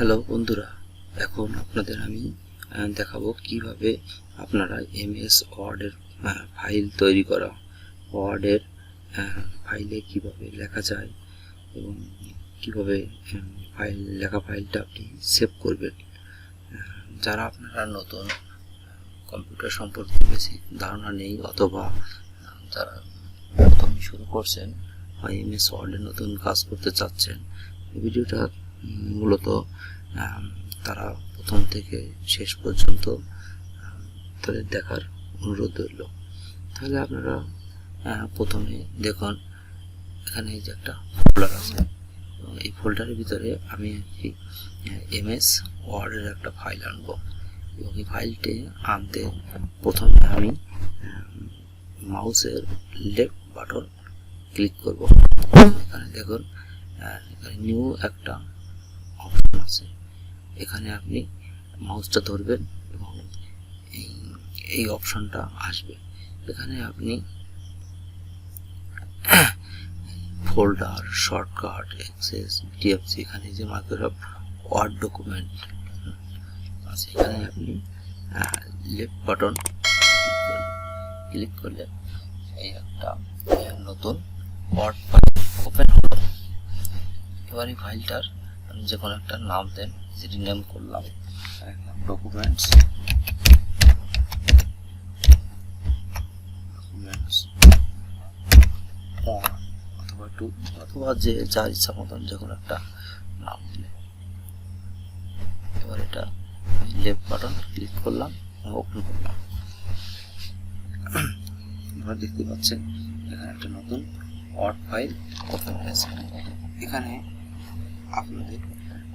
Hello বন্ধুরা, এখন আপনাদের আমি দেখাবো কীভাবে আপনারা এমএস ওয়ার্ডের ফাইল তৈরি করা ওয়ার্ডের ফাইলে কীভাবে লেখা যায় এবং কীভাবে ফাইল, লেখা ফাইলটা আপনি সেভ করবেন। যারা আপনারা নতুন, কম্পিউটার সম্পর্কে বেশি ধারণা নেই অথবা, যারা প্রথম শুরু করছেন বা এমএস ওয়ার্ডে নতুন কাজ করতে চাচ্ছেন ভিডিওটা মূলত তারা প্রথম থেকে শেষ পর্যন্ত তাদের দেখার অনুরোধ রইল। তাহলে আপনারা প্রথমে দেখুন, এখানে যে একটা ফোল্ডার আছে। এই ফোল্ডারের ভিতরে আমি একটি এমএস ওয়ার্ডের একটা ফাইল আনব। এবং এই ফাইলটি আনতে প্রথমে আমি মাউসের লেফট বাটন ক্লিক করব। এখানে দেখুন এখানে নিউ একটা আছে। এখানে আপনি মাউসটা ধরবেন এবং এই এই অপশনটা আসবে। এখানে আপনি ফোল্ডার শর্টকাট অ্যাক্সেস ডিএফসি এখানে যে মাইক্রোসফট ওয়ার্ড ডকুমেন্ট আছে, এখানে আপনি লেফট বাটন ক্লিক করলে এই একটা নতুন ওয়ার্ড ফাইল ওপেন হলো এবার এই ফাইলটার আমি যে কোনো একটা নাম দেন যেটি নেম করলাম। ডকুমেন্টস ডকুমেন্টস অথবা টু অথবা যে যার ইচ্ছা মতন যে কোনো একটা নাম দিলে এবার এটা লেফট বাটন ক্লিক করলাম ওপেন করলাম। এবার দেখতে পাচ্ছেন এখানে একটা নতুন ওয়ার্ড ফাইল ওপেন হয়েছে। এখানে আপনাদের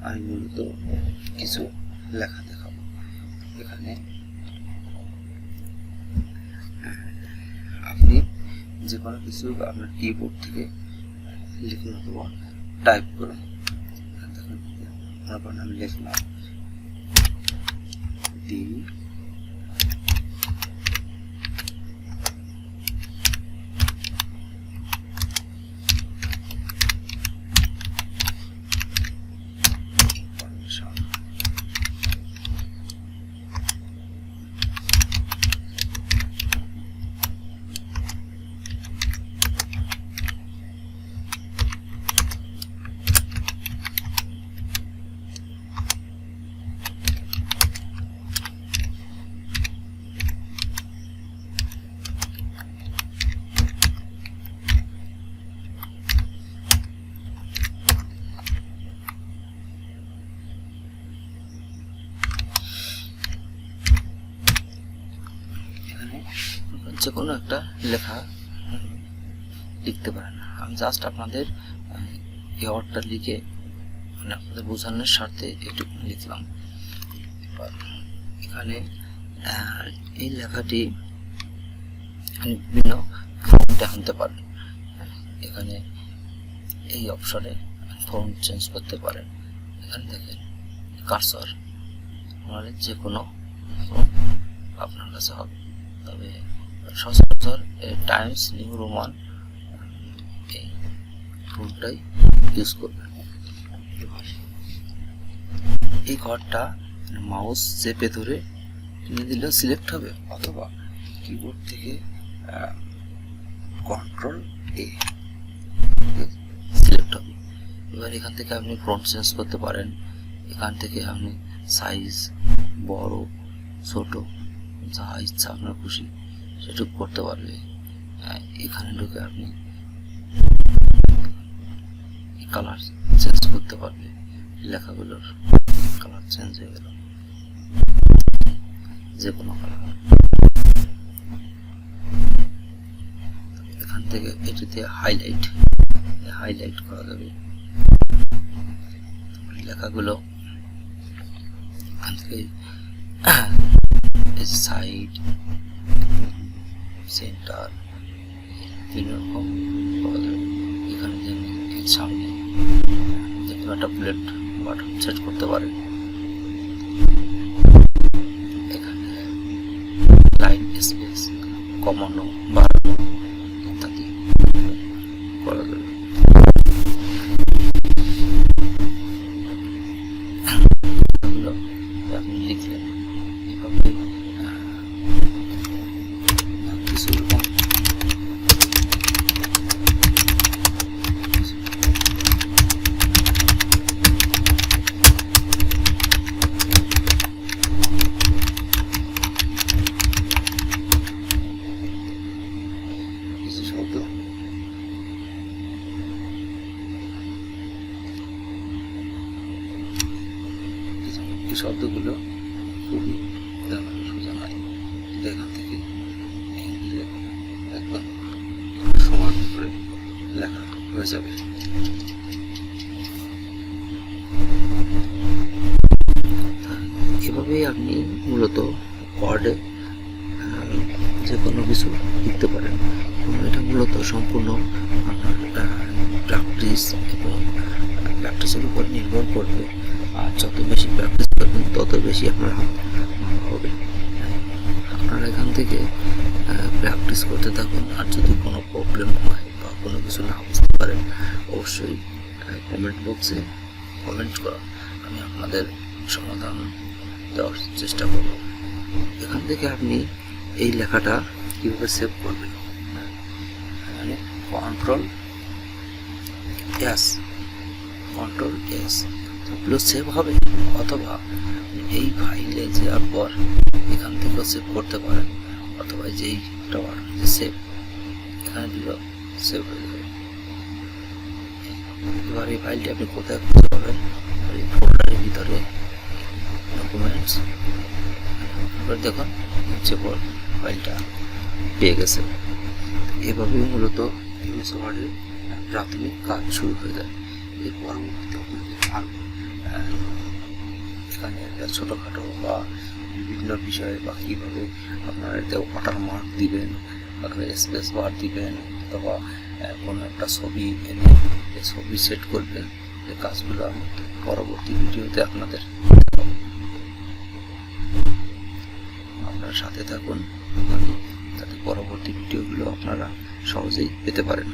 আমি মূলত কিছু লেখা দেখাবো। এখানে আপনি যে কোনো কিছু আপনার কিবোর্ড থেকে লিখুন অথবা টাইপ করুন। দেখুন মনে করেন আমি লিখলাম। ডি information এখানে যে কোনো একটা লেখা লিখতে পারেন। আমি জাস্ট আপনাদের এই ওয়ার্ডটা লিখে মানে আপনাদের বোঝানোর স্বার্থে একটু লিখলাম। এখানে এই লেখাটি বিভিন্ন আনতে পারেন। এখানে এই অপশনে ফন্ট চেঞ্জ করতে পারেন। এখানে দেখেন কার্সর মানে যে কোনো আপনার কাছে হবে। তবে সচরাচর টাইমস নিউ রোমান এই টুলটাই ইউজ করবেন এই ঘরটা মাউস চেপে ধরে টেনে দিলেও সিলেক্ট হবে, অথবা কিবোর্ড থেকে কন্ট্রোল এ সিলেক্ট হবে। এবার এখান থেকে আপনি ফ্রন্ট চেঞ্জ করতে পারেন। এখান থেকে আপনি সাইজ বড়, ছোট, যা ইচ্ছা আপনার খুশি। সেটুকু করতে পারবে এখানে ঢুকে আপনি কালার চেঞ্জ করতে পারবে লেখাগুলোর কালার চেঞ্জ হয়ে গেল। যে কোনো কালার এখান থেকে এটিতে হাইলাইট হাইলাইট করা যাবে। লেখাগুলো এখান থেকে সাইড সেন্টার, তিন রকম এখানে যেমন সামনে যে কোনো একটা প্লেট বাটন সেট করতে পারে। এখানে লাইন স্পেস কমানো বাড়ানো শব্দগুলো খুবই দেখানো সোজা এখান থেকে একদম সমান করে লেখা হয়ে যাবে। এভাবেই আপনি মূলত ওয়ার্ডে যে কোনো কিছু লিখতে পারেন। এটা মূলত সম্পূর্ণ আপনার প্র্যাকটিস এবং প্র্যাকটিসের উপর নির্ভর করবে। আর যত বেশি প্র্যাকটিস করবেন, তত বেশি আপনার হাত হবে। আপনারা এখান থেকে প্র্যাকটিস করতে থাকুন। আর যদি কোনো প্রবলেম হয় বা কোনো কিছু না বুঝতে পারেন, অবশ্যই কমেন্ট বক্সে কমেন্ট করা। আমি আপনাদের সমাধান দেওয়ার চেষ্টা করব। এখান থেকে আপনি এই লেখাটা কীভাবে সেভ করবেন? মানে কন্ট্রোল এস কন্ট্রোল এস এগুলো সেভ হবে অথবা এই ফাইলে যাওয়ার পর এখান থেকেও সেভ করতে পারেন, অথবা যেই টাওয়ার যে সেভ এখানে দিলেও সেভ হয়ে যাবে। এবার এই ফাইলটি আপনি কোথায় খুঁজে পাবেন? এই ফোল্ডারের ভিতরে ডকুমেন্টস এবার দেখুন পর ফাইলটা পেয়ে গেছে। এভাবেই মূলত এমএস ওয়ার্ডের প্রাথমিক কাজ শুরু হয়ে যায়। আপনাদের আরও এখানে ছোটোখাটো বা বিভিন্ন বিষয়ে বা কীভাবে আপনারা এতে ওয়াটার মার্ক দিবেন অথবা স্পেস বার দিবেন, অথবা কোনো একটা ছবি এনে ছবি সেট করবেন এই কাজগুলো আমি পরবর্তী ভিডিওতে আপনাদের। আপনারা সাথে থাকুন যাতে পরবর্তী ভিডিওগুলো আপনারা সহজেই পেতে পারেন